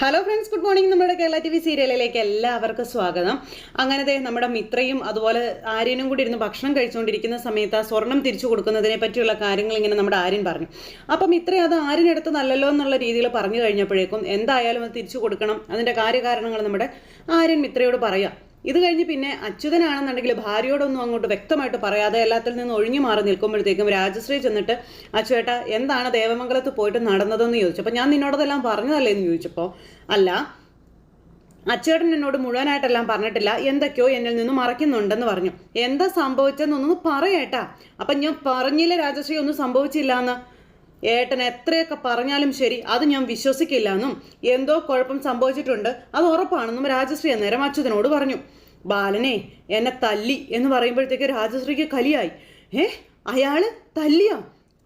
Hello friends good morning നമ്മുടെ Kerala T V സീരിയലിലേക്ക് എല്ലാവർക്കും സ്വാഗതം. അങ്ങനെ അങ്ങനത്തെ നമ്മുടെ മിത്രയും അതുപോലെ ആര്യനും കൂടി ഇരുന്ന് ഭക്ഷണം കഴിച്ചുകൊണ്ടിരിക്കുന്ന സമയത്ത് ആ സ്വർണം തിരിച്ചു കൊടുക്കുന്നതിനെ പറ്റിയുള്ള കാര്യങ്ങൾ ഇങ്ങനെ നമ്മുടെ ആര്യൻ പറഞ്ഞു. അപ്പം മിത്ര അത് ആര്യനെടുത്ത് നല്ലല്ലോ എന്നുള്ള രീതിയിൽ പറഞ്ഞു കഴിഞ്ഞപ്പോഴേക്കും എന്തായാലും അത് തിരിച്ചു കൊടുക്കണം. അതിന്റെ കാര്യകാരണങ്ങൾ നമ്മുടെ ആര്യൻ മിത്രയോട് പറയാം. ഇത് കഴിഞ്ഞ് പിന്നെ അച്യുതനാണെന്നുണ്ടെങ്കിൽ ഭാര്യയോടൊന്നും അങ്ങോട്ട് വ്യക്തമായിട്ട് പറയാതെ എല്ലാത്തിൽ നിന്ന് ഒഴിഞ്ഞു മാറി നിൽക്കുമ്പോഴത്തേക്കും രാജശ്രീ ചെന്നിട്ട് അച്ചുവേട്ട എന്താണ് ദേവമംഗലത്ത് പോയിട്ട് നടന്നതെന്ന് ചോദിച്ചപ്പോൾ ഞാൻ നിന്നോടതെല്ലാം പറഞ്ഞതല്ലേ എന്ന് ചോദിച്ചപ്പോൾ അല്ല അച്ചേട്ടൻ എന്നോട് മുഴുവനായിട്ടെല്ലാം പറഞ്ഞിട്ടില്ല. എന്തൊക്കെയോ എന്നിൽ നിന്ന് മറയ്ക്കുന്നുണ്ടെന്ന് പറഞ്ഞു. എന്താ സംഭവിച്ചതെന്നൊന്ന് പറയേട്ടാ അപ്പം ഞാൻ പറഞ്ഞില്ല രാജശ്രീ ഒന്നും സംഭവിച്ചില്ല എന്ന് ഏട്ടൻ എത്രയൊക്കെ പറഞ്ഞാലും ശരി അത് ഞാൻ വിശ്വസിക്കില്ല എന്നും എന്തോ കുഴപ്പം സംഭവിച്ചിട്ടുണ്ട് അത് ഉറപ്പാണെന്നും രാജശ്രീ അന്നേരം അച്യുതനോട് പറഞ്ഞു. ബാലനെ എന്നെ തല്ലി എന്ന് പറയുമ്പോഴത്തേക്ക് രാജശ്രീക്ക് കലിയായി. ഏ അയാൾ തല്ലിയോ?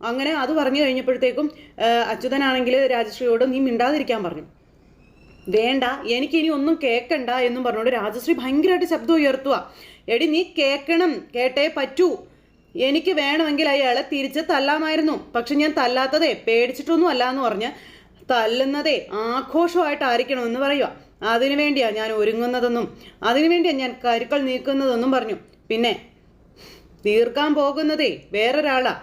അങ്ങനെ അത് പറഞ്ഞു കഴിഞ്ഞപ്പോഴത്തേക്കും അച്യുതനാണെങ്കിൽ രാജശ്രീയോട് നീ മിണ്ടാതിരിക്കാൻ പറഞ്ഞു. വേണ്ട എനിക്കിനി ഒന്നും കേൾക്കണ്ട എന്നും പറഞ്ഞുകൊണ്ട് രാജശ്രീ ഭയങ്കരമായിട്ട് ശബ്ദം ഉയർത്തുക എടി നീ കേൾക്കണം കേട്ടേ പറ്റൂ. എനിക്ക് വേണമെങ്കിൽ അയാളെ തിരിച്ച് തല്ലാമായിരുന്നു. പക്ഷെ ഞാൻ തല്ലാത്തതേ പേടിച്ചിട്ടൊന്നും അല്ല എന്ന് പറഞ്ഞ് തല്ലുന്നതേ ആഘോഷമായിട്ടായിരിക്കണമെന്ന് പറയുക അതിനു വേണ്ടിയാ ഞാൻ ഒരുങ്ങുന്നതെന്നും അതിനു വേണ്ടിയാ ഞാൻ കരുക്കൾ നീക്കുന്നതെന്നും പറഞ്ഞു. പിന്നെ തീർക്കാൻ പോകുന്നതേ വേറൊരാളാ.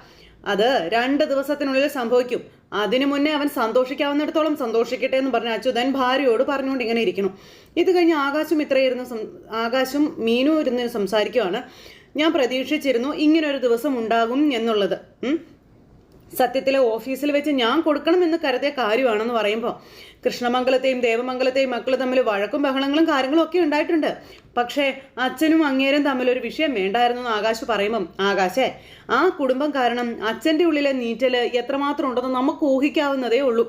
അത് രണ്ട് ദിവസത്തിനുള്ളിൽ സംഭവിക്കും. അതിനു മുന്നേ അവൻ സന്തോഷിക്കാവുന്നിടത്തോളം സന്തോഷിക്കട്ടെ എന്ന് പറഞ്ഞ അച്യുതൻ ഭാര്യയോട് പറഞ്ഞുകൊണ്ട് ഇങ്ങനെ ഇരിക്കണം ഇത് കഴിഞ്ഞ് ആകാശം ഇത്രയായിരുന്നു ആകാശം മീനു ഇരുന്ന് സംസാരിക്കുവാണ്. ഞാൻ പ്രതീക്ഷിച്ചിരുന്നു ഇങ്ങനൊരു ദിവസം ഉണ്ടാകും എന്നുള്ളത്. സത്യത്തിലെ ഓഫീസിൽ വെച്ച് ഞാൻ കൊടുക്കണമെന്ന് കരുതിയ കാര്യമാണെന്ന് പറയുമ്പോൾ കൃഷ്ണമംഗലത്തെയും ദേവമംഗലത്തെയും മക്കൾ തമ്മിൽ വഴക്കും ബഹളങ്ങളും കാര്യങ്ങളും ഒക്കെ ഉണ്ടായിട്ടുണ്ട്. പക്ഷേ അച്ഛനും അങ്ങേരും തമ്മിൽ ഒരു വിഷയം വേണ്ടായിരുന്നു ആകാശ് പറയുമ്പം ആകാശേ ആ കുടുംബം കാരണം അച്ഛന്റെ ഉള്ളിലെ നീറ്റൽ എത്രമാത്രം ഉണ്ടെന്ന് നമുക്ക് ഊഹിക്കാവുന്നതേ ഉള്ളൂ.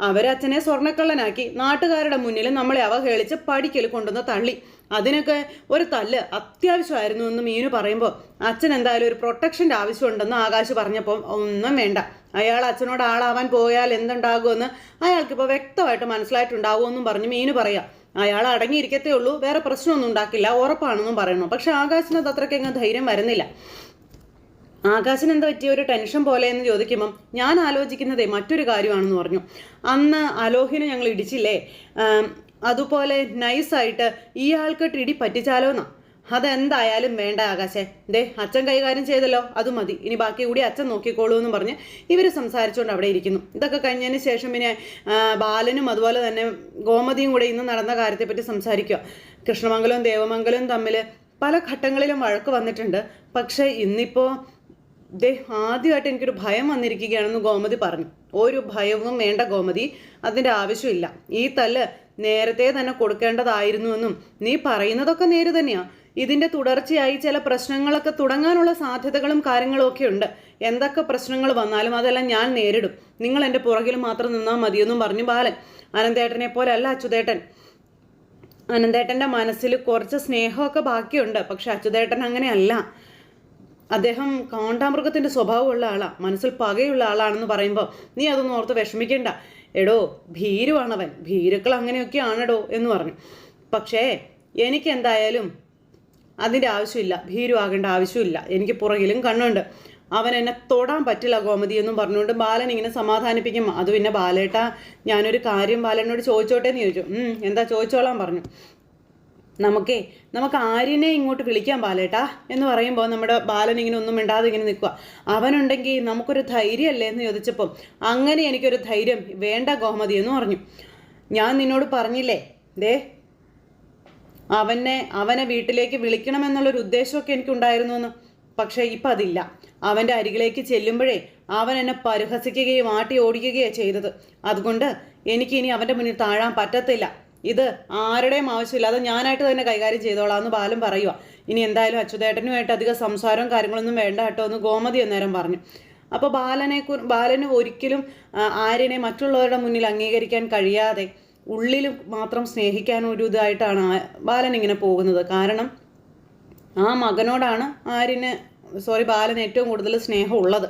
അവരച്ഛനെ സ്വർണക്കള്ളനാക്കി നാട്ടുകാരുടെ മുന്നിൽ നമ്മളെ അവഹേളിച്ച് പഠിക്കൽ കൊണ്ടുവന്ന് തള്ളി. അതിനൊക്കെ ഒരു തല്ല് അത്യാവശ്യമായിരുന്നു എന്ന് മീനു പറയുമ്പോൾ അച്ഛൻ എന്തായാലും ഒരു പ്രൊട്ടക്ഷന്റെ ആവശ്യമുണ്ടെന്ന് ആകാശ് പറഞ്ഞപ്പോൾ ഒന്നും വേണ്ട. അയാൾ അച്ഛനോട് ആളാവാൻ പോയാൽ എന്തുണ്ടാകുമെന്ന് അയാൾക്കിപ്പോൾ വ്യക്തമായിട്ട് മനസ്സിലായിട്ടുണ്ടാവുമെന്നും പറഞ്ഞ് മീനു പറയാം. അയാൾ അടങ്ങിയിരിക്കത്തേ ഉള്ളൂ വേറെ പ്രശ്നമൊന്നും ഉണ്ടാക്കില്ല ഉറപ്പാണെന്നും പറയുന്നു. പക്ഷെ ആകാശിനത് അത്രയ്ക്ക് ധൈര്യം വരുന്നില്ല. ആകാശന് എന്താ പറ്റിയ? ഒരു ടെൻഷൻ പോലെ എന്ന് ചോദിക്കുമ്പം ഞാൻ ആലോചിക്കുന്നതേ മറ്റൊരു കാര്യമാണെന്ന് പറഞ്ഞു. അന്ന് അലോഹിനെ ഞങ്ങൾ ഇടിച്ചില്ലേ? അതുപോലെ നൈസായിട്ട് ഇയാൾക്ക് ഇടി പറ്റിച്ചാലോ എന്നാ അതെന്തായാലും വേണ്ട ആകാശേ. ദേ അച്ഛൻ കൈകാര്യം ചെയ്തല്ലോ. അത് മതി. ഇനി ബാക്കി കൂടി അച്ഛൻ നോക്കിക്കോളൂ എന്ന് പറഞ്ഞ് ഇവർ സംസാരിച്ചുകൊണ്ട് അവിടെ ഇരിക്കുന്നു. ഇതൊക്കെ കഴിഞ്ഞതിന് ശേഷം പിന്നെ ബാലനും അതുപോലെ തന്നെ ഗോമതിയും കൂടെ ഇന്ന് നടന്ന കാര്യത്തെപ്പറ്റി സംസാരിക്കുക കൃഷ്ണമംഗലവും ദേവമംഗലവും തമ്മിൽ പല ഘട്ടങ്ങളിലും വഴക്ക് വന്നിട്ടുണ്ട്. പക്ഷേ ഇന്നിപ്പോൾ ദേ ആദ്യമായിട്ട് എനിക്കൊരു ഭയം വന്നിരിക്കുകയാണെന്ന് ഗോമതി പറഞ്ഞു. ഒരു ഭയവും വേണ്ട ഗോമതി അതിന്റെ ആവശ്യമില്ല. ഈ തല്ല് നേരത്തെ തന്നെ കൊടുക്കേണ്ടതായിരുന്നുവെന്നും നീ പറയുന്നതൊക്കെ നേര് തന്നെയാ. ഇതിന്റെ തുടർച്ചയായി ചില പ്രശ്നങ്ങളൊക്കെ തുടങ്ങാനുള്ള സാധ്യതകളും കാര്യങ്ങളും ഒക്കെ ഉണ്ട്. എന്തൊക്കെ പ്രശ്നങ്ങൾ വന്നാലും അതെല്ലാം ഞാൻ നേരിടും. നിങ്ങൾ എന്റെ പുറകിൽ മാത്രം നിന്നാൽ മതിയെന്നും പറഞ്ഞു ബാലൻ. അനന്തേട്ടനെ പോലെ അല്ല അച്യുതേട്ടൻ. അനന്തേട്ടന്റെ മനസ്സിൽ കുറച്ച് സ്നേഹമൊക്കെ ബാക്കിയുണ്ട്. പക്ഷെ അച്യുതേട്ടൻ അങ്ങനെയല്ല. അദ്ദേഹം കാണ്ടാമൃഗത്തിന്റെ സ്വഭാവമുള്ള ആളാ. മനസ്സിൽ പകയുള്ള ആളാണെന്ന് പറയുമ്പോൾ നീ അതൊന്നും ഓർത്ത് വിഷമിക്കേണ്ട. എടോ ഭീരുവാണവൻ. ഭീരുക്കൾ അങ്ങനെയൊക്കെ ആണെടോ എന്ന് പറഞ്ഞു. പക്ഷേ എനിക്ക് എന്തായാലും അതിന്റെ ആവശ്യമില്ല ഭീരുവാകേണ്ട ആവശ്യമില്ല. എനിക്ക് പുറകിലും കണ്ണുണ്ട്. അവൻ എന്നെ തൊടാൻ പറ്റില്ല ഗോമതി എന്നും പറഞ്ഞുകൊണ്ട് ബാലൻ ഇങ്ങനെ സമാധാനിപ്പിക്കും. അത് പിന്നെ ബാലേട്ട ഞാനൊരു കാര്യം ബാലനോട് ചോദിച്ചോട്ടെ? എന്ന് ചോദിച്ചു. "ഉം, എന്താ ചോദിച്ചോളാൻ? പറഞ്ഞു. നമുക്കേ നമുക്ക് ആര്യനെ ഇങ്ങോട്ട് വിളിക്കാൻ ബാലേട്ടാ എന്ന് പറയുമ്പോൾ നമ്മുടെ ബാലൻ ഇങ്ങനെ ഒന്നും മിണ്ടാതെ ഇങ്ങനെ നിൽക്കുക അവനുണ്ടെങ്കിൽ നമുക്കൊരു ധൈര്യമല്ലേ എന്ന് ചോദിച്ചപ്പം അങ്ങനെ എനിക്കൊരു ധൈര്യം വേണ്ട ഗോമതി എന്ന് പറഞ്ഞു. ഞാൻ നിന്നോട് പറഞ്ഞില്ലേ ദേ അവനെ അവനെ വീട്ടിലേക്ക് വിളിക്കണമെന്നുള്ളൊരു ഉദ്ദേശമൊക്കെ എനിക്കുണ്ടായിരുന്നു എന്ന് പക്ഷേ ഇപ്പം അതില്ല അവന്റെ അരികിലേക്ക് ചെല്ലുമ്പോഴേ അവൻ എന്നെ പരിഹസിക്കുകയും ആട്ടി ഓടിക്കുകയാണ് ചെയ്തത്. അതുകൊണ്ട് എനിക്കിനി അവന്റെ മുന്നിൽ താഴാൻ പറ്റത്തില്ല. ഇത് ആരുടെയും ആവശ്യമില്ല. അത് ഞാനായിട്ട് തന്നെ കൈകാര്യം ചെയ്തോളാം എന്ന് ബാലൻ പറയുക ഇനി എന്തായാലും അച്യുതേട്ടനുമായിട്ട് അധികം സംസാരവും കാര്യങ്ങളൊന്നും വേണ്ട കേട്ടോ എന്ന് ഗോമതി അന്നേരം പറഞ്ഞു. അപ്പോൾ ബാലനെ ബാലന് ഒരിക്കലും ആര്യനെ മറ്റുള്ളവരുടെ മുന്നിൽ അംഗീകരിക്കാൻ കഴിയാതെ ഉള്ളിൽ മാത്രം സ്നേഹിക്കാൻ ഒരു ഇതായിട്ടാണ് ബാലൻ ഇങ്ങനെ പോകുന്നത്. കാരണം ആ മകനോടാണ് ആര്യന് സോറി ബാലന് ഏറ്റവും കൂടുതൽ സ്നേഹമുള്ളത്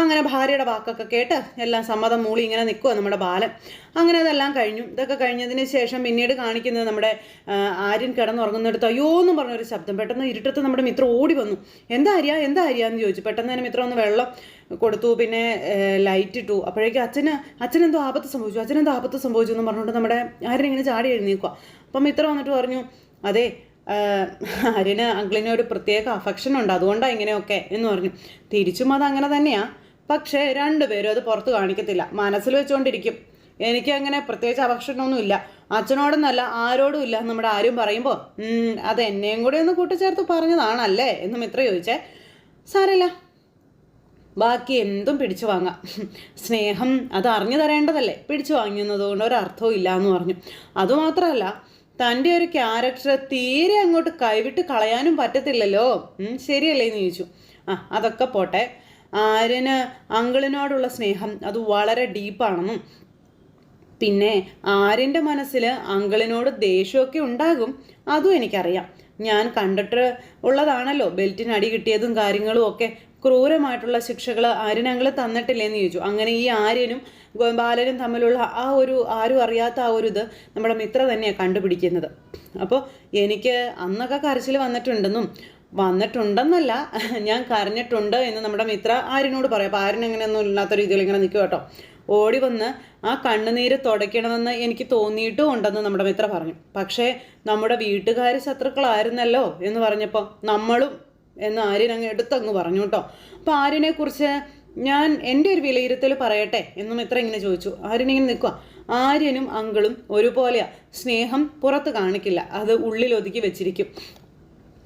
അങ്ങനെ ഭാര്യയുടെ വാക്കൊക്കെ കേട്ട് എല്ലാം സമ്മതം മൂളി ഇങ്ങനെ നിൽക്കുക നമ്മുടെ ബാലൻ. അങ്ങനെ അതെല്ലാം കഴിഞ്ഞു. ഇതൊക്കെ കഴിഞ്ഞതിന് ശേഷം പിന്നീട് കാണിക്കുന്നത് നമ്മുടെ ആര്യൻ കിടന്നുറങ്ങുന്നിടത്ത് അയ്യോ എന്നും പറഞ്ഞൊരു ശബ്ദം. പെട്ടെന്ന് ഇരുട്ടത്ത് നമ്മുടെ മിത്രം ഓടി വന്നു. എന്താ അരിയാ എന്താ അരിയാ എന്ന് ചോദിച്ചു. പെട്ടെന്ന് തന്നെ മിത്രം ഒന്ന് വെള്ളം കൊടുത്തു. പിന്നെ ലൈറ്റ് ഇട്ടു. അപ്പോഴേക്കും അച്ഛന് അച്ഛനെന്തോ ആപത്ത് സംഭവിച്ചു. അച്ഛനെന്തോ ആപത്ത് സംഭവിച്ചു എന്ന് പറഞ്ഞുകൊണ്ട് നമ്മുടെ ആര്യൻ ഇങ്ങനെ ചാടി എഴുന്നേക്കുക അപ്പം മിത്രം വന്നിട്ട് പറഞ്ഞു അതെ ആര്യന് അങ്കിളിന് ഒരു പ്രത്യേക അഫക്ഷൻ ഉണ്ട്. അതുകൊണ്ടാണ് ഇങ്ങനെയൊക്കെ എന്ന് പറഞ്ഞു. തിരിച്ചും അത് അങ്ങനെ തന്നെയാ. പക്ഷേ രണ്ടുപേരും അത് പുറത്ത് കാണിക്കത്തില്ല. മനസ്സിൽ വെച്ചുകൊണ്ടിരിക്കും എനിക്ക് അങ്ങനെ പ്രത്യേകിച്ച് അഫക്ഷനൊന്നുമില്ല അച്ഛനോടൊന്നല്ല ആരോടും ഇല്ല. നമ്മുടെ ആരും പറയുമ്പോൾ അത് എന്നെയും കൂടി ഒന്ന് കൂട്ടിച്ചേർത്ത് പറഞ്ഞതാണല്ലേ? എന്ന് മിത്ര ചോദിച്ചേ സാരല്ല. ബാക്കി എന്തും പിടിച്ചു വാങ്ങാം. സ്നേഹം അത് അറിഞ്ഞു തരേണ്ടതല്ലേ? പിടിച്ചു വാങ്ങുന്നത് കൊണ്ട് ഒരർത്ഥവും ഇല്ല എന്ന് പറഞ്ഞു. അതുമാത്രമല്ല തന്റെ ഒരു ക്യാരക്ടർ തീരെ അങ്ങോട്ട് കൈവിട്ട് കളയാനും പറ്റത്തില്ലല്ലോ. ശരിയല്ലേ? എന്ന് ചോദിച്ചു. ആ അതൊക്കെ പോട്ടെ. ആര്യന് അങ്കിളിനോടുള്ള സ്നേഹം അത് വളരെ ഡീപ്പാണെന്നും പിന്നെ ആര്യന്റെ മനസ്സിൽ അങ്കിളിനോട് ദേഷ്യമൊക്കെ ഉണ്ടാകും അതും എനിക്കറിയാം. ഞാൻ കണ്ടിട്ട് ഉള്ളതാണല്ലോ ബെൽറ്റിന് അടി കിട്ടിയതും കാര്യങ്ങളും ഒക്കെ. ക്രൂരമായിട്ടുള്ള ശിക്ഷകൾ ആര്യനങ്ങൾ തന്നിട്ടില്ലേന്ന് ചോദിച്ചു. അങ്ങനെ ഈ ആര്യനും ബാലനും തമ്മിലുള്ള ആ ഒരു ആരും അറിയാത്ത ആ ഒരു ഇത് നമ്മുടെ മിത്ര തന്നെയാണ് കണ്ടുപിടിക്കുന്നത്. അപ്പോൾ എനിക്ക് അന്നൊക്കെ കരച്ചിൽ വന്നിട്ടുണ്ടെന്നും വന്നിട്ടുണ്ടെന്നല്ല. ഞാൻ കരഞ്ഞിട്ടുണ്ട് എന്ന് നമ്മുടെ മിത്ര ആരിനോട് പറയാം. അപ്പോൾ ആര്യൻ അങ്ങനെയൊന്നും ഇല്ലാത്ത രീതിയിൽ ഇങ്ങനെ നിൽക്കും കേട്ടോ. ഓടി വന്ന് ആ കണ്ണുനീര് തുടയ്ക്കണമെന്ന് എനിക്ക് തോന്നിയിട്ടും ഉണ്ടെന്ന് നമ്മുടെ മിത്ര പറഞ്ഞു. പക്ഷേ നമ്മുടെ വീട്ടുകാർ ശത്രുക്കളായിരുന്നല്ലോ എന്ന് പറഞ്ഞപ്പോൾ നമ്മളും എന്ന് ആര്യൻ അങ്ങ് എടുത്തങ്ങ് പറഞ്ഞു കേട്ടോ. അപ്പോൾ ആര്യനെക്കുറിച്ച് ഞാൻ എന്റെ ഒരു വിലയിരുത്തൽ പറയട്ടെ എന്നും ഇത്ര ഇങ്ങനെ ചോദിച്ചു. ആര്യൻ ഇങ്ങനെ നിൽക്കുക ആര്യനും അങ്കിളും ഒരുപോലെയാ. സ്നേഹം പുറത്ത് കാണിക്കില്ല. അത് ഉള്ളിൽ ഒതുക്കി വെച്ചിരിക്കും.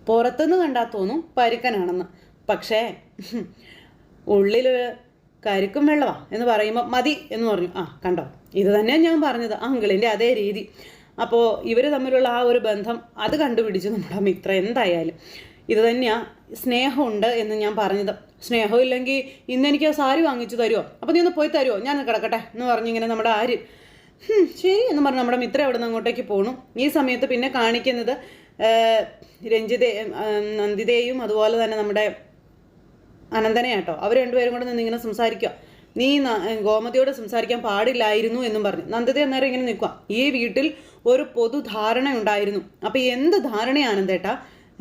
പുറത്തുനിന്ന് കണ്ടാൽ തോന്നും പരുക്കനാണെന്ന്. പക്ഷേ ഉള്ളിൽ കരിക്കും വെള്ളവാ എന്ന് പറയുമ്പോൾ മതി എന്ന് പറഞ്ഞു. ആ കണ്ടോ? ഇത് തന്നെയാണ് ഞാൻ പറഞ്ഞത്. അങ്കിളിന്റെ അതേ രീതി. അപ്പോൾ ഇവർ തമ്മിലുള്ള ആ ഒരു ബന്ധം അത് കണ്ടുപിടിച്ചു നമ്മുടെ മിത്ര എന്തായാലും. ഇത് തന്നെയാണ് സ്നേഹമുണ്ട് എന്ന് ഞാൻ പറഞ്ഞത്. സ്നേഹം ഇല്ലെങ്കിൽ ഇന്ന് എനിക്ക് ആ സാരി വാങ്ങിച്ചു തരുമോ അപ്പോൾ നീ ഒന്ന് പോയി തരുമോ ഞാൻ കിടക്കട്ടെ എന്ന് പറഞ്ഞിങ്ങനെ നമ്മുടെ ആര് ശരി എന്ന് പറഞ്ഞ് നമ്മുടെ മിത്ര അവിടെ നിന്ന് അങ്ങോട്ടേക്ക് പോണു. ഈ സമയത്ത് പിന്നെ കാണിക്കുന്നത് രഞ്ജിതേ നന്ദിതയും അതുപോലെ തന്നെ നമ്മുടെ അനന്തനെയാട്ടോ. അവർ രണ്ടുപേരും കൂടെ നിന്ന് ഇങ്ങനെ സംസാരിക്കുക നീ ഗോമതിയോട് സംസാരിക്കാൻ പാടില്ലായിരുന്നു എന്നും പറഞ്ഞു. നന്ദിത അന്നേരം ഇങ്ങനെ നിൽക്കുക ഈ വീട്ടിൽ ഒരു പൊതുധാരണ ഉണ്ടായിരുന്നു. അപ്പം എന്ത് ധാരണയാണ് അനന്തേട്ടാ?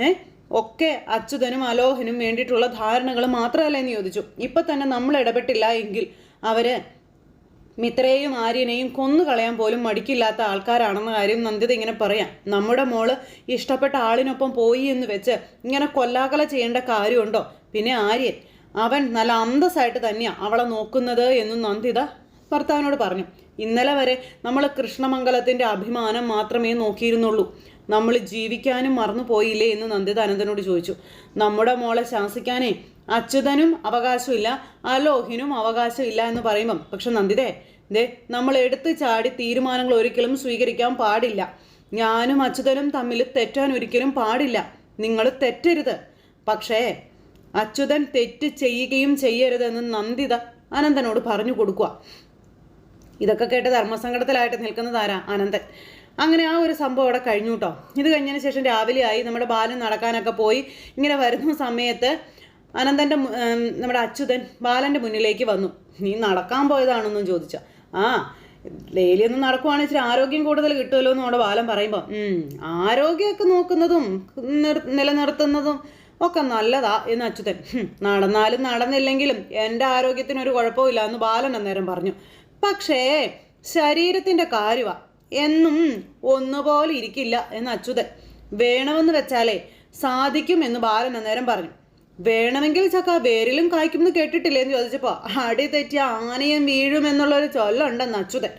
ഏഹ് ഒക്കെ അച്യുതനും അലോഹനും വേണ്ടിയിട്ടുള്ള ധാരണകൾ മാത്രമല്ല എന്ന് ചോദിച്ചു. ഇപ്പൊ തന്നെ നമ്മൾ ഇടപെട്ടില്ല എങ്കിൽ അവർ മിത്രയെയും ആര്യനെയും കൊന്നുകളയാൻ പോലും മടിക്കില്ലാത്ത ആൾക്കാരാണെന്ന കാര്യം നന്ദിത ഇങ്ങനെ പറയാം. നമ്മുടെ മോൾ ഇഷ്ടപ്പെട്ട ആളിനൊപ്പം പോയി എന്ന് വെച്ച് ഇങ്ങനെ കൊല്ലാകല ചെയ്യേണ്ട കാര്യമുണ്ടോ? പിന്നെ ആര്യൻ അവൻ നല്ല അന്തസ്സായിട്ട് തന്നെയാണ് അവളെ നോക്കുന്നത് എന്നും നന്ദിത ഭർത്താവിനോട് പറഞ്ഞു. ഇന്നലെ വരെ നമ്മൾ കൃഷ്ണമംഗലത്തിന്റെ അഭിമാനം മാത്രമേ നോക്കിയിരുന്നുള്ളൂ. നമ്മൾ ജീവിക്കാനും മറന്നു പോയില്ലേ എന്ന് നന്ദിത അനന്തനോട് ചോദിച്ചു. നമ്മുടെ മോളെ ശാസിക്കാനേ അച്യുതനും അവകാശമില്ല അലോഹിനും അവകാശമില്ല എന്ന് പറയുമ്പം പക്ഷെ നന്ദിതേ ദേ നമ്മൾ എടുത്തു ചാടി തീരുമാനങ്ങൾ ഒരിക്കലും സ്വീകരിക്കാൻ പാടില്ല. ഞാനും അച്യുതനും തമ്മിൽ തെറ്റാൻ ഒരിക്കലും പാടില്ല. നിങ്ങൾ തെറ്റരുത്. പക്ഷേ അച്യുതൻ തെറ്റ് ചെയ്യുകയും ചെയ്യരുതെന്ന് നന്ദിത അനന്തനോട് പറഞ്ഞു കൊടുക്കുക ഇതൊക്കെ കേട്ട് ധർമ്മസങ്കടത്തിലായിട്ട് നിൽക്കുന്നതാരാ അനന്തൻ. അങ്ങനെ ആ ഒരു സംഭവം അവിടെ കഴിഞ്ഞു കേട്ടോ ഇത് കഴിഞ്ഞതിന് ശേഷം രാവിലെ ആയി നമ്മുടെ ബാലൻ നടക്കാനൊക്കെ പോയി. ഇങ്ങനെ വരുന്ന സമയത്ത് അനന്തന്റെ നമ്മുടെ അച്യുതൻ ബാലന്റെ മുന്നിലേക്ക് വന്നു. നീ നടക്കാൻ പോയതാണെന്നും ചോദിച്ച. ആ ഡെയിലി നടക്കുവാണെങ്കിൽ ഇച്ചിരി ആരോഗ്യം കൂടുതൽ കിട്ടുമല്ലോ എന്ന് നമ്മുടെ ബാലൻ പറയുമ്പോൾ ആരോഗ്യമൊക്കെ നോക്കുന്നതും നിലനിർത്തുന്നതും ഒക്കെ നല്ലതാ എന്ന് അച്യുതൻ. നടന്നാലും നടന്നില്ലെങ്കിലും എന്റെ ആരോഗ്യത്തിനൊരു കുഴപ്പമില്ല എന്ന് ബാലൻ അന്നേരം പറഞ്ഞു. പക്ഷേ ശരീരത്തിന്റെ കാര്യവ. എന്നും ഒന്നുപോലെ ഇരിക്കില്ല എന്ന് അച്യുതൻ. വേണമെന്ന് വെച്ചാലേ സാധിക്കും എന്ന് ബാലൻ അന്നേരം പറഞ്ഞു. വേണമെങ്കിൽ ചക്ക വേരിലും കായ്ക്കുമെന്ന് കേട്ടിട്ടില്ലേ എന്ന് ചോദിച്ചപ്പോൾ അടി തെറ്റിയ ആനയും വീഴും എന്നുള്ളൊരു ചൊല്ലുണ്ടെന്ന് അച്യുതൻ.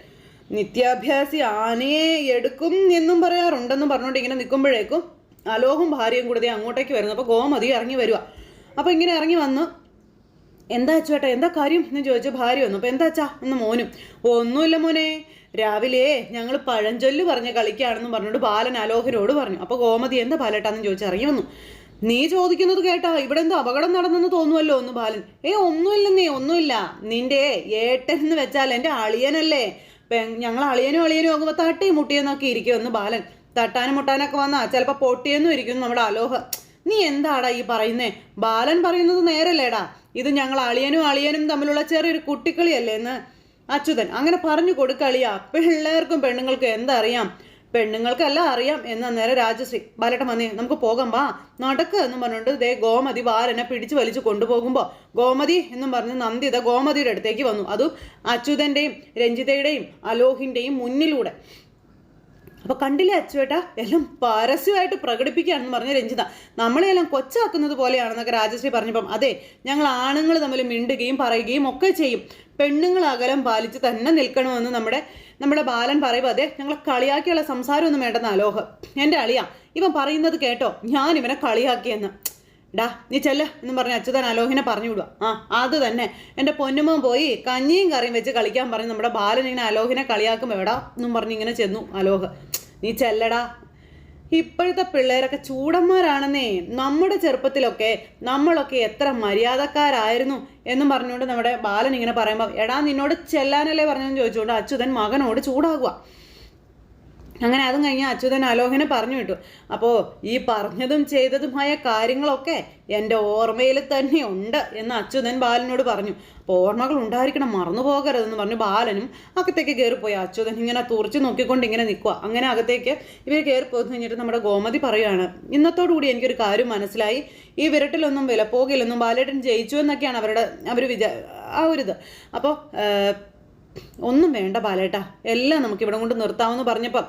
നിത്യാഭ്യാസി ആനയെ എടുക്കും എന്നും പറയാറുണ്ടെന്നും പറഞ്ഞുകൊണ്ട് ഇങ്ങനെ നിൽക്കുമ്പോഴേക്കും അലോഹും ഭാര്യയും കൂടെ അങ്ങോട്ടേക്ക് വരുന്നു. അപ്പോൾ ഗോമതി ഇറങ്ങി വരിക അപ്പോൾ ഇങ്ങനെ ഇറങ്ങി വന്നു. എന്താ അച്ചുവേട്ടാ എന്താ കാര്യം? എന്ന് ചോദിച്ചു ഭാര്യ വന്നു. അപ്പോൾ എന്താ അച്ഛാ? എന്ന് മോനും. ഒന്നുമില്ല മോനെ. രാവിലെ ഞങ്ങൾ പഴഞ്ചൊല്ല് പറഞ്ഞ് കളിക്കുകയാണെന്ന് പറഞ്ഞുകൊണ്ട് ബാലൻ അലോഹരോട് പറഞ്ഞു. അപ്പോൾ ഗോമതി എന്താ ബാലേട്ടാന്ന് ചോദിച്ചു ഇറങ്ങി വന്നു. നീ ചോദിക്കുന്നത് കേട്ടാ ഇവിടെ എന്തോ അപകടം നടന്നെന്ന് തോന്നുമല്ലോ ഒന്ന് ബാലൻ. ഏ ഒന്നുമില്ലെന്നേ ഒന്നുമില്ല. നിന്റെ ഏട്ടൻ എന്ന് വെച്ചാൽ എന്റെ അളിയനല്ലേ. ഞങ്ങൾ അളിയനും അളിയനും ആകുമ്പോൾ തട്ടി മുട്ടിയെന്നൊക്കെ ഇരിക്കുമെന്ന് ബാലൻ. തട്ടാനും മുട്ടാനൊക്കെ വന്നാ ചിലപ്പോൾ പൊട്ടിയെന്നും ഇരിക്കും നമ്മുടെ അലോഹ. നീ എന്താടാ ഈ പറയുന്നേ? ബാലൻ പറയുന്നത് നേരല്ലേടാ. ഇത് ഞങ്ങൾ അളിയനും അളിയനും തമ്മിലുള്ള ചെറിയൊരു കുട്ടിക്കളിയല്ലേ എന്ന്. അച്യുതൻ അങ്ങനെ പറഞ്ഞു കൊടുക്കളിയാ. പിള്ളേർക്കും പെണ്ണുങ്ങൾക്കും എന്തറിയാം? പെണ്ണുങ്ങൾക്കെല്ലാം അറിയാം എന്ന് അന്നേരം രാജശ്രീ ബാലേട്ടൻ വന്നേ നമുക്ക് പോകാം വാ നടക്ക് എന്ന് പറഞ്ഞുകൊണ്ട് ദേ ഗോമതി ബാലനെ പിടിച്ചു വലിച്ചു കൊണ്ടുപോകുമ്പോൾ ഗോമതി എന്നും പറഞ്ഞ് നന്ദിത ഗോമതിയുടെ അടുത്തേക്ക് വന്നു. അതും അച്യുതന്റെയും രഞ്ജിതയുടെയും അലോഹിന്റെയും മുന്നിലൂടെ. അപ്പൊ കണ്ടില്ലേ അച്ചുവേട്ടാ? എല്ലാം പരസ്യമായിട്ട് പ്രകടിപ്പിക്കുകയാണെന്ന് പറഞ്ഞ രഞ്ജിത. നമ്മളെല്ലാം കൊച്ചാക്കുന്നത് പോലെയാണെന്നൊക്കെ രാജശ്രീ പറഞ്ഞപ്പം അതെ ഞങ്ങൾ ആണുങ്ങൾ തമ്മിൽ മിണ്ടുകയും പറയുകയും ഒക്കെ ചെയ്യും. പെണ്ണുങ്ങൾ അകലം പാലിച്ച് തന്നെ നിൽക്കണമെന്ന് നമ്മുടെ നമ്മുടെ ബാലൻ പറയുമ്പോൾ അതെ ഞങ്ങളെ കളിയാക്കിയുള്ള സംസാരമൊന്നും വേണ്ടെന്ന് അലോഹ. എന്റെ അളിയ ഇവൻ പറയുന്നത് കേട്ടോ ഞാൻ ഇവനെ കളിയാക്കിയെന്ന്. ഡാ നീ ചെല്ല എന്ന് പറഞ്ഞ് അച്യുതൻ അലോഹിനെ പറഞ്ഞു വിടുക ആ അത് തന്നെ. എന്റെ പൊന്നുമോൻ പോയി കഞ്ഞിയും കറിയും വെച്ച് കളിക്കാൻ പറഞ്ഞ് നമ്മുടെ ബാലൻ ഇങ്ങനെ അലോഹിനെ കളിയാക്കും എവിടാ എന്നും പറഞ്ഞ് ഇങ്ങനെ ചെന്നു അലോഹ്. നീ ചെല്ലടാ. ഇപ്പോഴത്തെ പിള്ളേരൊക്കെ ചൂടന്മാരാണെന്നേ. നമ്മുടെ ചെറുപ്പത്തിലൊക്കെ നമ്മളൊക്കെ എത്ര മര്യാദക്കാരായിരുന്നു എന്നും പറഞ്ഞുകൊണ്ട് നമ്മുടെ ബാലൻ ഇങ്ങനെ പറയുമ്പോൾ എടാ നിന്നോട് ചെല്ലാനല്ലേ പറഞ്ഞെന്ന് ചോദിച്ചുകൊണ്ട് അച്യുതൻ മകനോട് ചൂടാകുക അങ്ങനെ അതും കഴിഞ്ഞ് അച്യുതൻ അലോഹനെ പറഞ്ഞു വിട്ടു. അപ്പോൾ ഈ പറഞ്ഞതും ചെയ്തതുമായ കാര്യങ്ങളൊക്കെ എന്റെ ഓർമ്മയിൽ തന്നെ ഉണ്ട് എന്ന് അച്യുതൻ ബാലനോട് പറഞ്ഞു. അപ്പോൾ ഓർമ്മകൾ ഉണ്ടായിരിക്കണം മറന്നു പോകരുതെന്ന് പറഞ്ഞു ബാലനും. അകത്തേക്ക് കയറിപ്പോയി. അച്യുതൻ ഇങ്ങനെ തുറച്ചു നോക്കിക്കൊണ്ട് ഇങ്ങനെ നിൽക്കുക അങ്ങനെ അകത്തേക്ക് ഇവർ കയറിപ്പോയി കഴിഞ്ഞിട്ട് നമ്മുടെ ഗോമതി പറയുകയാണ് ഇന്നത്തോടുകൂടി എനിക്കൊരു കാര്യം മനസ്സിലായി. ഈ വിരട്ടിലൊന്നും വില പോകില്ലെന്നും ബാലേട്ടൻ ജയിച്ചു എന്നൊക്കെയാണ് അവരുടെ അവർ വിചാ ആ ഒരിത്. അപ്പോൾ ഒന്നും വേണ്ട ബാലേട്ടാ എല്ലാം നമുക്ക് ഇവിടെ കൊണ്ട് നിർത്താമെന്ന് പറഞ്ഞപ്പം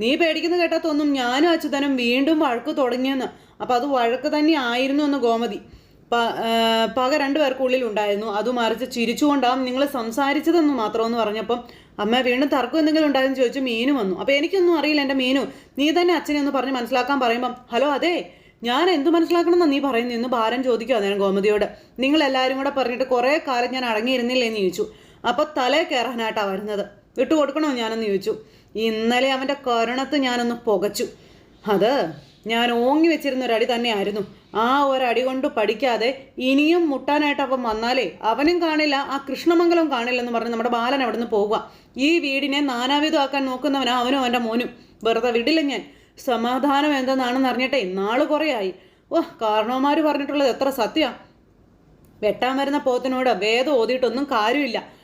നീ പേടിക്കുന്ന കേട്ടാത്തൊന്നും ഞാനും അച്യുതനും വീണ്ടും വഴക്ക് തുടങ്ങിയെന്ന്. അപ്പം അത് വഴക്ക് തന്നെ ആയിരുന്നു എന്ന് ഗോമതി. പക രണ്ടു പേർക്കുള്ളിൽ ഉണ്ടായിരുന്നു. അത് മറിച്ച് ചിരിച്ചുകൊണ്ടാവും നിങ്ങൾ സംസാരിച്ചതെന്ന് മാത്രമെന്ന് പറഞ്ഞപ്പം അമ്മ വീണ്ടും തർക്കം എന്തെങ്കിലും ഉണ്ടായെന്ന് ചോദിച്ചു മീനു വന്നു. അപ്പോൾ എനിക്കൊന്നും അറിയില്ല എന്റെ മീനു. നീ തന്നെ അച്ഛനെ ഒന്ന് പറഞ്ഞ് മനസ്സിലാക്കാൻ പറയുമ്പം ഹലോ അതെ ഞാൻ എന്ത് മനസ്സിലാക്കണമെന്നാണ് നീ പറയുന്നു? എന്ന് ഭാരം ചോദിക്കുക അന്നേരം ഗോമതിയോട്. നിങ്ങൾ എല്ലാവരും കൂടെ പറഞ്ഞിട്ട് കുറേ കാലം ഞാൻ അടങ്ങിയിരുന്നില്ലേ എന്ന് ചോദിച്ചു. അപ്പോൾ തലേ കയറാനായിട്ടാ വരുന്നത്. വിട്ടു കൊടുക്കണോ ഞാനെന്ന് ചോദിച്ചു. ഇന്നലെ അവന്റെ കരുണത്ത് ഞാനൊന്ന് പുകച്ചു. അത് ഞാൻ ഓങ്ങി വെച്ചിരുന്ന ഒരടി തന്നെയായിരുന്നു. ആ ഒരടി കൊണ്ട് പഠിക്കാതെ ഇനിയും മുട്ടാനായിട്ട് അവൻ വന്നാലേ അവനും കാണില്ല ആ കൃഷ്ണമംഗലം കാണില്ലെന്ന് പറഞ്ഞ് നമ്മുടെ ബാലൻ അവിടെ നിന്ന് പോവുക. ഈ വീടിനെ നാനാവിധമാക്കാൻ നോക്കുന്നവനാ അവനും അവന്റെ മോനും. വെറുതെ വിടില്ല ഞാൻ. സമാധാനം എന്തെന്നാണെന്ന് അറിഞ്ഞിട്ടേ നാൾ കുറേയായി. ഓ കാരണവന്മാർ പറഞ്ഞിട്ടുള്ളത് എത്ര സത്യം. വെട്ടാൻ വരുന്ന പോത്തിനോട് വേദം ഓതിയിട്ടൊന്നും കാര്യമില്ല.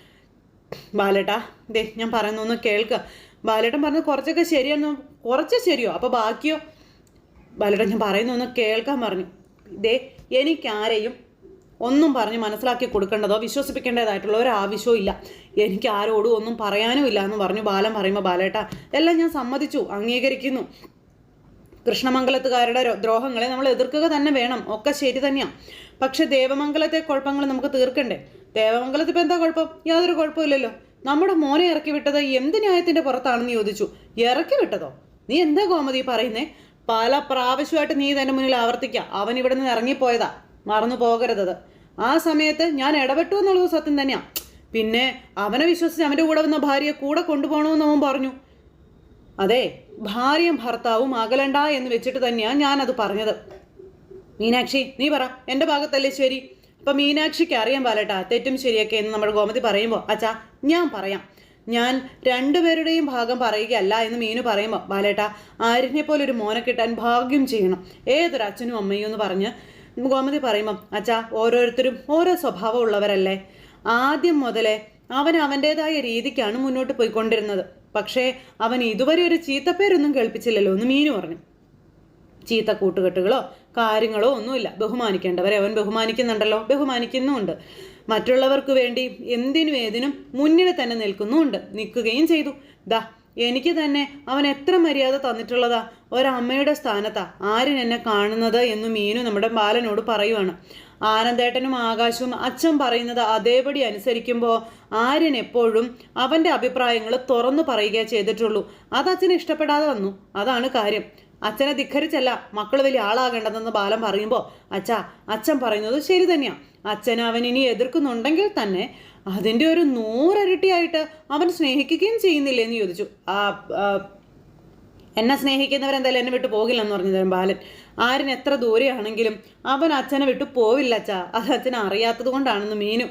ബാലേട്ടാ ദേ ഞാൻ പറയുന്നൊന്ന് കേൾക്കുക ബാലേട്ടൻ പറഞ്ഞത് കുറച്ചൊക്കെ ശരിയാണെന്ന് കുറച്ച് ശരിയോ? അപ്പോൾ ബാക്കിയോ? ബാലേട്ടൻ ഞാൻ പറയുന്നൊന്ന് കേൾക്കാൻ പറഞ്ഞു. ദേ എനിക്കാരെയും ഒന്നും പറഞ്ഞ് മനസ്സിലാക്കി കൊടുക്കേണ്ടതോ വിശ്വസിപ്പിക്കേണ്ടതായിട്ടുള്ള ഒരു ആവശ്യവും ഇല്ല. എനിക്ക് ആരോടും ഒന്നും പറയാനും ഇല്ല എന്ന് പറഞ്ഞു ബാലൻ പറയുമ്പോൾ ബാലേട്ട എല്ലാം ഞാൻ സമ്മതിച്ചു അംഗീകരിക്കുന്നു. കൃഷ്ണമംഗലത്തുകാരുടെ ദ്രോഹങ്ങളെ നമ്മൾ എതിർക്കുക തന്നെ വേണം ഒക്കെ ശരി തന്നെയാണ് പക്ഷെ ദേവമംഗലത്തെ കുഴപ്പങ്ങൾ നമുക്ക് തീർക്കണ്ടേ? ദേവമംഗലത്ത് ഇപ്പം എന്താ കുഴപ്പം? യാതൊരു കുഴപ്പമില്ലല്ലോ. നമ്മുടെ മോനെ ഇറക്കി വിട്ടത് എന്ത് ന്യായത്തിന്റെ പുറത്താണെന്ന് ചോദിച്ചു. ഇറക്കി വിട്ടതോ? നീ എന്താ ഗോമതി പറയുന്നേ? പല പ്രാവശ്യമായിട്ട് നീ തന്നെ മുന്നിൽ ആവർത്തിക്കുക അവൻ ഇവിടെ നിന്ന് ഇറങ്ങിപ്പോയതാ. മറന്നു പോകരുതത് ആ സമയത്ത് ഞാൻ ഇടപെട്ടു എന്നുള്ളത് സത്യം തന്നെയാ. പിന്നെ അവനെ വിശ്വസിച്ച് അവന്റെ കൂടെ വന്ന ഭാര്യയെ കൂടെ കൊണ്ടുപോകണമെന്ന് അവൻ പറഞ്ഞു. അതെ ഭാര്യയും ഭർത്താവും അകലണ്ട എന്ന് വെച്ചിട്ട് തന്നെയാണ് ഞാനത് പറഞ്ഞത്. മീനാക്ഷി നീ പറ. എന്റെ ഭാഗത്തല്ലേ ശരി? അപ്പൊ മീനാക്ഷിക്ക് അറിയാൻ പാലട്ടാ തെറ്റും ശരിയൊക്കെ എന്ന് നമ്മുടെ ഗോമതി പറയുമ്പോൾ അച്ഛാ ഞാൻ പറയാം. ഞാൻ രണ്ടുപേരുടെയും ഭാഗം പറയുകയല്ല എന്ന് മീനു പറയുമ്പോൾ ബാലേട്ട ആരിനെ പോലെ ഒരു മോനെ കിട്ടാൻ ഭാഗ്യം ചെയ്യണം. ഏതൊരു അച്ഛനും അമ്മയും എന്ന് പറഞ്ഞ് ഗോമതി പറയുമ്പം അച്ഛാ ഓരോരുത്തരും ഓരോ സ്വഭാവം ഉള്ളവരല്ലേ? ആദ്യം മുതലേ അവൻ അവന്റെതായ രീതിക്കാണ് മുന്നോട്ട് പോയിക്കൊണ്ടിരുന്നത്. പക്ഷേ അവൻ ഇതുവരെ ഒരു ചീത്തപ്പേരൊന്നും കേൾപ്പിച്ചില്ലല്ലോ എന്ന് മീനു പറഞ്ഞു. ചീത്ത കൂട്ടുകെട്ടുകളോ കാര്യങ്ങളോ ഒന്നുമില്ല. ബഹുമാനിക്കേണ്ടവരെ അവൻ ബഹുമാനിക്കുന്നുണ്ടല്ലോ. ബഹുമാനിക്കുന്നുമുണ്ട്. മറ്റുള്ളവർക്ക് വേണ്ടി എന്തിനും ഏതിനും മുന്നിൽ തന്നെ നിൽക്കുന്നുമുണ്ട്. നിൽക്കുകയും ചെയ്തു. ദാ എനിക്ക് തന്നെ അവൻ എത്ര മര്യാദ തന്നിട്ടുള്ളതാ. ഒരമ്മയുടെ സ്ഥാനത്താ. ആരും എന്നെ കാണുന്നത് എന്ന് മീനു നമ്മുടെ ബാലനോട് പറയുവാണ്. ആനന്ദേട്ടനും ആകാശവും അച്ഛൻ പറയുന്നത് അതേപടി അനുസരിക്കുമ്പോൾ ആര്യൻ എപ്പോഴും അവന്റെ അഭിപ്രായങ്ങൾ തുറന്നു പറയുക ചെയ്തിട്ടുള്ളൂ. അത് അച്ഛന് ഇഷ്ടപ്പെടാതെ വന്നു. അതാണ് കാര്യം. അച്ഛനെ ധിഖരിച്ചല്ല മക്കൾ വലിയ ആളാകേണ്ടതെന്ന് ബാലൻ പറയുമ്പോൾ അച്ഛാ അച്ഛൻ പറയുന്നത് ശരി തന്നെയാണ് അച്ഛൻ അവൻ ഇനി എതിർക്കുന്നുണ്ടെങ്കിൽ തന്നെ അതിന്റെ ഒരു നൂറരട്ടിയായിട്ട് അവൻ സ്നേഹിക്കുകയും ചെയ്യുന്നില്ലേ എന്ന് ചോദിച്ചു. ആ എന്നെ സ്നേഹിക്കുന്നവരെന്തായാലും എന്നെ വിട്ടു പോകില്ലെന്ന് പറഞ്ഞു തരും ബാലൻ. ആരിന് എത്ര ദൂരെയാണെങ്കിലും അവൻ അച്ഛനെ വിട്ടു പോവില്ല അച്ഛാ. അത് അച്ഛനെ അറിയാത്തത് കൊണ്ടാണെന്ന് മീനു.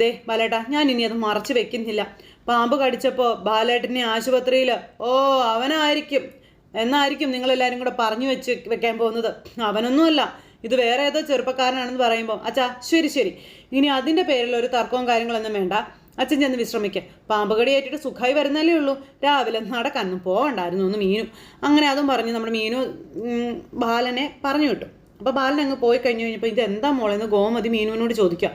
ദേ ബാലേട്ടാ ഞാൻ ഇനി അത് മറച്ചു വെക്കുന്നില്ല. പാമ്പ് കടിച്ചപ്പോൾ ബാലേട്ടനെ ആശുപത്രിയിൽ ഓ അവനായിരിക്കും. എന്നായിരിക്കും നിങ്ങളെല്ലാവരും കൂടെ പറഞ്ഞു വെച്ച് വെക്കാൻ പോകുന്നത്. അവനൊന്നുമല്ല. ഇത് വേറെ ഏതോ ചെറുപ്പക്കാരനാണെന്ന് പറയുമ്പോൾ അച്ഛാ ശരി ശരി. ഇനി അതിന്റെ പേരിൽ ഒരു തർക്കവും കാര്യങ്ങളൊന്നും വേണ്ട. അച്ഛൻ ചെന്ന് വിശ്രമിക്കുക പാമ്പുകടി ഏറ്റിട്ട് സുഖമായി വരുന്നല്ലേ ഉള്ളൂ. രാവിലെ നടക്കാനൊന്നും പോകണ്ടായിരുന്നു ഒന്ന് മീനു. അങ്ങനെ അതും പറഞ്ഞ് നമ്മുടെ മീനു ബാലനെ പറഞ്ഞു വിട്ടു. അപ്പോൾ ബാലൻ അങ്ങ് പോയി കഴിഞ്ഞു കഴിഞ്ഞപ്പോൾ ഇത് എന്താ മോളെന്ന് ഗോമതി മീനുവിനോട് ചോദിക്കുക.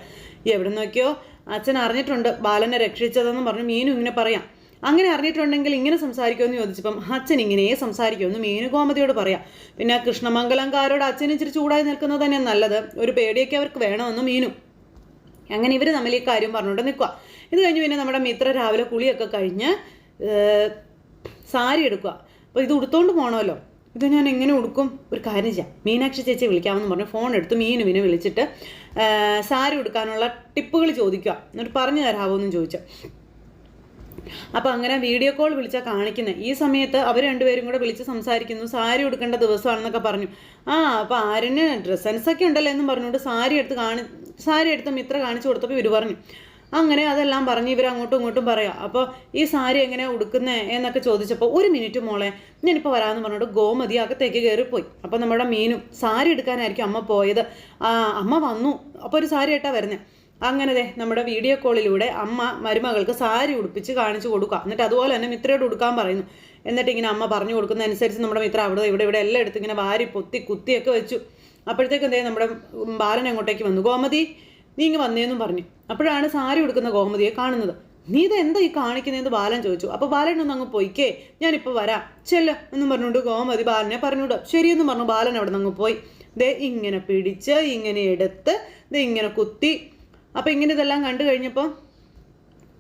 എവിടെ നോക്കിയോ? അച്ഛൻ അറിഞ്ഞിട്ടുണ്ട്. ബാലനെ രക്ഷിച്ചതെന്ന് പറഞ്ഞ് മീനു ഇങ്ങനെ പറയാം. അങ്ങനെ അറിഞ്ഞിട്ടുണ്ടെങ്കിൽ ഇങ്ങനെ സംസാരിക്കുമെന്ന് ചോദിച്ചപ്പം അച്ഛൻ ഇങ്ങനെയേ സംസാരിക്കുമെന്ന് മീനു ഗോമതിയോട് പറയാം. പിന്നെ കൃഷ്ണമംഗലംകാരോട് അച്ഛൻ ഇച്ചിരി ചൂടായി നിൽക്കുന്നത് തന്നെ നല്ലത്. ഒരു പേടിയൊക്കെ അവർക്ക് വേണമെന്ന് മീനു. അങ്ങനെ ഇവർ തമ്മിൽ ഈ കാര്യം പറഞ്ഞുകൊണ്ട് നിൽക്കുക ഇത് കഴിഞ്ഞ് പിന്നെ നമ്മുടെ മിത്ര രാവിലെ കുളിയൊക്കെ കഴിഞ്ഞ് സാരി എടുക്കുക അപ്പോൾ ഇത് ഉടുത്തോണ്ട് പോകണമല്ലോ ഇത് ഞാൻ എങ്ങനെ ഉടുക്കും? ഒരു കാര്യം ചെയ്യാം. മീനാക്ഷി ചേച്ചി വിളിക്കാമെന്ന് പറഞ്ഞ് ഫോൺ എടുത്ത് മീനുവിനെ വിളിച്ചിട്ട് സാരി ഉടുക്കാനുള്ള ടിപ്പുകൾ ചോദിക്കുക എന്നിട്ട് പറഞ്ഞു തരാമോ എന്നും ചോദിച്ചു. അപ്പോൾ അങ്ങനെ വീഡിയോ കോൾ വിളിച്ചാൽ കാണിക്കുന്നത് ഈ സമയത്ത് അവർ രണ്ടുപേരും കൂടെ വിളിച്ച് സംസാരിക്കുന്നു. സാരി ഉടുക്കേണ്ട ദിവസമാണെന്നൊക്കെ പറഞ്ഞു. ആ അപ്പോൾ ആരിന് ഡ്രസ് സെൻസൊക്കെ ഉണ്ടല്ലോ എന്നും പറഞ്ഞുകൊണ്ട് സാരി എടുത്ത് കാണി സാരി എടുത്ത് മിത്ര കാണിച്ചു കൊടുത്തപ്പോൾ ഇവർ പറഞ്ഞു. അങ്ങനെ അതെല്ലാം പറഞ്ഞ് ഇവർ അങ്ങോട്ടും ഇങ്ങോട്ടും പറയാം. അപ്പോൾ ഈ സാരി എങ്ങനെ ഉടുക്കുന്നത് എന്നൊക്കെ ചോദിച്ചപ്പോൾ ഒരു മിനിറ്റ് മോളെ ഞാനിപ്പോൾ വരാമെന്ന് പറഞ്ഞുകൊണ്ട് ഗോമതി അകത്തേക്ക് കയറിപ്പോയി അപ്പോൾ നമ്മുടെ മീനും സാരി എടുക്കാനായിരിക്കും അമ്മ പോയത്. അമ്മ വന്നു. അപ്പോൾ ഒരു സാരി ആയിട്ടാണ് വരുന്നത് അങ്ങനെ ദേ നമ്മുടെ വീഡിയോ കോളിലൂടെ അമ്മ മരുമകൾക്ക് സാരി ഉടുപ്പിച്ച് കാണിച്ചു കൊടുക്കുക. എന്നിട്ട് അതുപോലെ തന്നെ മിത്രയോട് ഉടുക്കാൻ പറയുന്നു. എന്നിട്ട് ഇങ്ങനെ അമ്മ പറഞ്ഞു കൊടുക്കുന്ന അനുസരിച്ച് നമ്മുടെ മിത്ര അവിടെ ഇവിടെ ഇവിടെ എല്ലാം എടുത്ത് ഇങ്ങനെ വാരി പൊത്തി കുത്തിയൊക്കെ വെച്ചു. അപ്പോഴത്തേക്കും എന്തേ നമ്മുടെ ബാലൻ അങ്ങോട്ടേക്ക് വന്നു. ഗോമതി നീ ഇങ്ങ് വന്നേന്നും പറഞ്ഞു. അപ്പോഴാണ് സാരി ഉടുക്കുന്ന ഗോമതിയെ കാണുന്നത്. നീ ഇത് എന്താ ഈ കാണിക്കുന്നതെന്ന് ബാലൻ ചോദിച്ചു. അപ്പോൾ ബാലൻ ഒന്ന് അങ്ങ് പോയിക്കേ ഞാനിപ്പോൾ വരാം. ചെല്ല എന്നും പറഞ്ഞുകൊണ്ട് ഗോമതി ബാലനെ പറഞ്ഞുവിടും. ശരിയെന്ന് പറഞ്ഞു ബാലൻ അവിടെ നിന്ന് അങ്ങ് പോയി. ദേ ഇങ്ങനെ പിടിച്ച് ഇങ്ങനെ എടുത്ത് ദേ ഇങ്ങനെ കുത്തി അപ്പം ഇങ്ങനെ ഇതെല്ലാം കണ്ടു കഴിഞ്ഞപ്പോൾ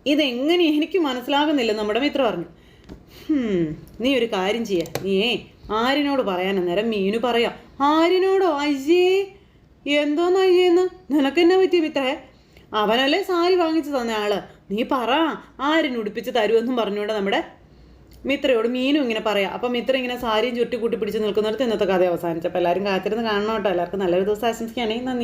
ഇതെങ്ങനെ എനിക്ക് മനസ്സിലാകുന്നില്ല നമ്മുടെ മിത്രം പറഞ്ഞു. നീ ഒരു കാര്യം ചെയ്യ. നീയേ ആരിനോട് പറയാൻ അന്നേരം മീനു പറയാം. ആരിനോടോ അയ്യേ എന്തോന്ന് അയ്യേന്ന്? നിനക്കെന്നെ പറ്റിയ മിത്രേ? അവനല്ലേ സാരി വാങ്ങിച്ചു തന്ന ആൾ. നീ പറ ആരിനെ ഉടുപ്പിച്ച് തരുമെന്നും പറഞ്ഞുകൊണ്ട് നമ്മുടെ മിത്രയോട് മീനും ഇങ്ങനെ പറയാം. അപ്പം മിത്ര ഇങ്ങനെ സാരിയും ചുറ്റി കൂട്ടി പിടിച്ച് നിൽക്കുന്നിടത്ത് ഇന്നത്തെ കഥ അവസാനിച്ചപ്പോൾ എല്ലാവരും കാത്തിരുന്ന് കാണണം കേട്ടോ. എല്ലാവർക്കും നല്ലൊരു ദിവസം ആശംസിക്കുകയാണെങ്കിൽ നന്ദി.